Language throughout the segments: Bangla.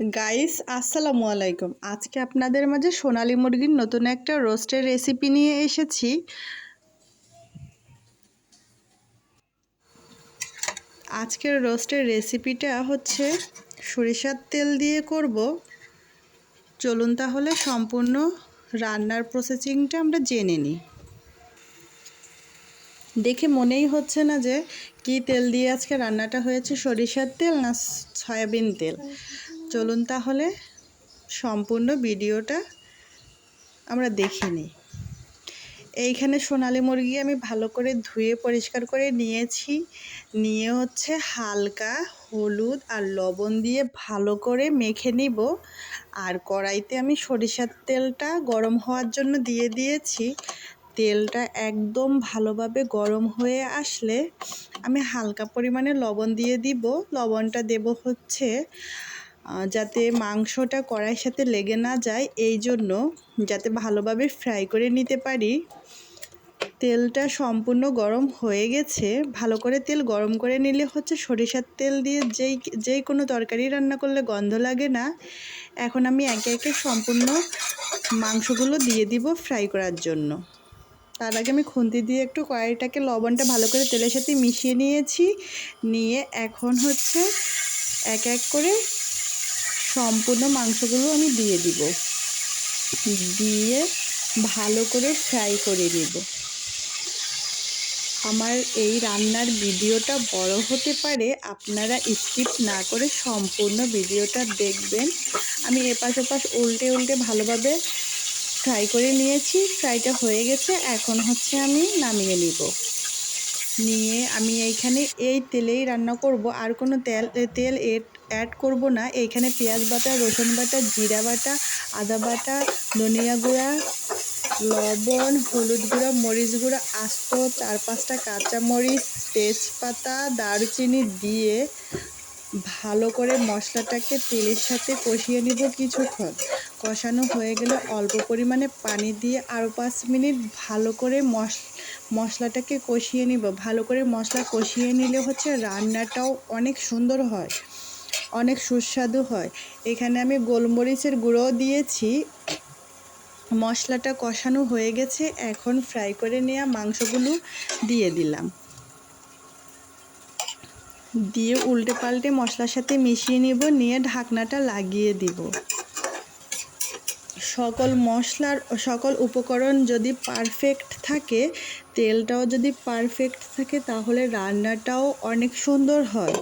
গাইস আসসালামু আলাইকুম। আজকে আপনাদের মাঝে সোনালী মুরগির নতুন একটা রোস্টের রেসিপি নিয়ে এসেছি। আজকের রোস্টের রেসিপিটা হচ্ছে সরিষার তেল দিয়ে করব। চলুন তাহলে সম্পূর্ণ রান্নার প্রসেসিংটা আমরা জেনে নিই। দেখে মনেই হচ্ছে না যে কি তেল দিয়ে আজকে রান্নাটা হয়েছে, সরিষার তেল না সয়াবিন তেল? চলুন তাহলে সম্পূর্ণ ভিডিওটা আমরা দেখে নিই। এইখানে সোনালি মুরগি আমি ভালো করে ধুয়ে পরিষ্কার করে নিয়েছি। নিয়ে হচ্ছে হালকা হলুদ আর লবণ দিয়ে ভালো করে মেখে নিব। আর কড়াইতে আমি সরিষার তেলটা গরম হওয়ার জন্য দিয়ে দিয়েছি। তেলটা একদম ভালোভাবে গরম হয়ে আসলে আমি হালকা পরিমাণে লবণ দিয়ে দিব। লবণটা দেব হচ্ছে যাতে মাংসটা কড়াইয়ের সাথে লেগে না যায়, এই জন্য যাতে ভালোভাবে ফ্রাই করে নিতে পারি। তেলটা সম্পূর্ণ গরম হয়ে গেছে। ভালো করে তেল গরম করে নিলে হচ্ছে সরিষার তেল দিয়ে যেই যেই কোনো তরকারি রান্না করলে গন্ধ লাগে না। এখন আমি একে একে সম্পূর্ণ মাংসগুলো দিয়ে দিব ফ্রাই করার জন্য। তার আগে আমি খুন্তি দিয়ে একটু কড়াইটাকে লবণটা ভালো করে তেলের সাথে মিশিয়ে নিয়েছি। নিয়ে এখন হচ্ছে এক এক করে সম্পূর্ণ মাংসগুলো আমি দিয়ে দিব। দিয়ে ভালো করে ফ্রাই করে নেব। আমার এই রান্নার ভিডিওটা বড় হতে পারে, আপনারা স্কিপ না করে সম্পূর্ণ ভিডিওটা দেখবেন। আমি এপাশ ওপাশ উল্টে উল্টে ভালোভাবে ফ্রাই করে নিয়েছি, ফ্রাইটা হয়ে গেছে, এখন হচ্ছে আমি নামিয়ে নিব। নিয়ে আমি এইখানে এই তেলেই রান্না করব, আর কোনো তেল তেল অ্যাড করব না। এইখানে পেঁয়াজ বাটা, রসুন বাটা, জিরা বাটা, আদা বাটা, ধনিয়া গুঁড়া, লবণ, হলুদ গুঁড়া, মরিচ গুঁড়া, আস্ত চার পাঁচটা কাঁচা মরিচ তেজপাতা, দারুচিনি দিয়ে ভালো করে মশলাটাকে তেলের সাথে কষিয়ে নিব কিছুক্ষণ। কষানো হয়ে গেলে অল্প পরিমাণে পানি দিয়ে আরও পাঁচ মিনিট ভালো করে মশ, মশলাটাকে কষিয়ে নিব। ভালো করে মশলা কষিয়ে নিলে হচ্ছে রান্নাটাও অনেক সুন্দর হয়। অনেক সুস্বাদু হয়। এখানে আমি গোলমরিচের গুঁড়োও দিয়েছি। মশলাটা কষানো হয়ে গেছে। এখন ফ্রাই করে নেওয়া মাংসগুলো দিয়ে দিলাম। দিয়ে উল্টে পাল্টে মশলার সাথে মিশিয়ে নিব। নিয়ে ঢাকনাটা লাগিয়ে দিব। সকল মশলার, সকল উপকরণ যদি পারফেক্ট থাকে, তেলটাও যদি পারফেক্ট থাকে, তাহলে রান্নাটাও অনেক সুন্দর হয়।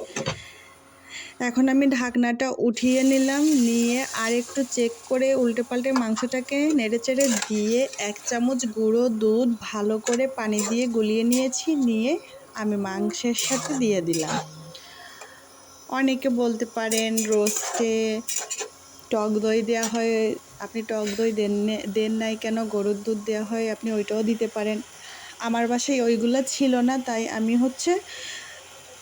এখন আমি ঢাকনাটা উঠিয়ে নিলাম, নিয়ে আর একটু চেক করে উল্টে পাল্টে মাংসটাকে নেড়ে চেড়ে দিয়ে এক চামচ গুঁড়ো দুধ ভালো করে পানি দিয়ে গুলিয়ে নিয়েছি, নিয়ে আমি মাংসের সাথে দিয়ে দিলাম। অনেকে বলতে পারেন রোস্টে টক দই দেওয়া হয়, আপনি টক দই দেন দেন নাই কেন? গরুর দুধ দেওয়া হয়, আপনি ওইটাও দিতে পারেন। আমার বাসায় ওইগুলো ছিল না, তাই আমি হচ্ছে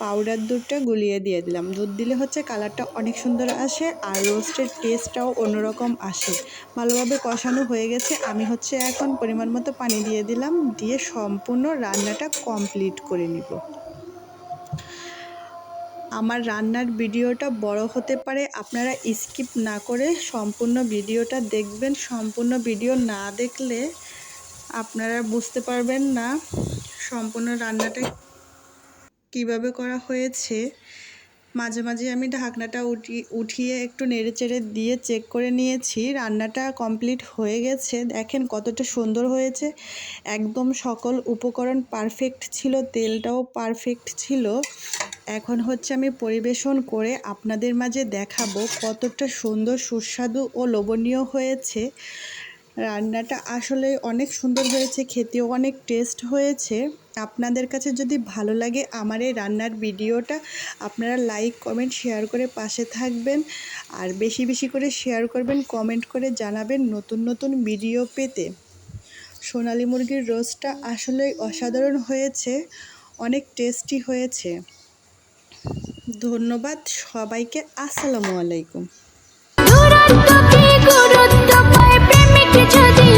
পাউডার দুধটা গুলিয়ে দিয়ে দিলাম। দুধ দিলে হচ্ছে কালারটা অনেক সুন্দর আসে আর রোস্টের টেস্টটাও অন্যরকম আসে। ভালোভাবে কষানো হয়ে গেছে। আমি হচ্ছে এখন পরিমাণ মতো পানি দিয়ে দিলাম, দিয়ে সম্পূর্ণ রান্নাটা কমপ্লিট করে নিব। আমার রান্নার ভিডিওটা বড় হতে পারে, আপনারা স্কিপ না করে সম্পূর্ণ ভিডিওটা দেখবেন। সম্পূর্ণ ভিডিও না দেখলে আপনারা বুঝতে পারবেন না সম্পূর্ণ রান্নাটা কীভাবে করা হয়েছে? মাঝে মাঝে আমি ঢাকনাটা উঠি, উঠিয়ে একটু নেড়ে চেড়ে দিয়ে চেক করে নিয়েছি। রান্নাটা কমপ্লিট হয়ে গেছে। দেখেন কতটা সুন্দর হয়েছে। একদম সকল উপকরণ পারফেক্ট ছিল, তেলটাও পারফেক্ট ছিল। এখন হচ্ছে আমি পরিবেশন করে আপনাদের মাঝে দেখাবো কতটা সুন্দর, সুস্বাদু ও লোভনীয় হয়েছে। রান্নাটা আসলে অনেক সুন্দর হয়েছে, খেতেও অনেক টেস্ট হয়েছে। আপনাদের কাছে যদি ভালো লাগে আমার এই রান্নার ভিডিওটা, আপনারা লাইক কমেন্ট শেয়ার করে পাশে থাকবেন। আর বেশি বেশি করে শেয়ার করবেন কমেন্ট করে জানাবেন নতুন নতুন ভিডিও পেতে। সোনালি মুরগির রোস্টটা আসলেই অসাধারণ হয়েছে, অনেক টেস্টি হয়েছে। ধন্যবাদ সবাইকে, আসসালামু আলাইকুম। যদি খাটি হয়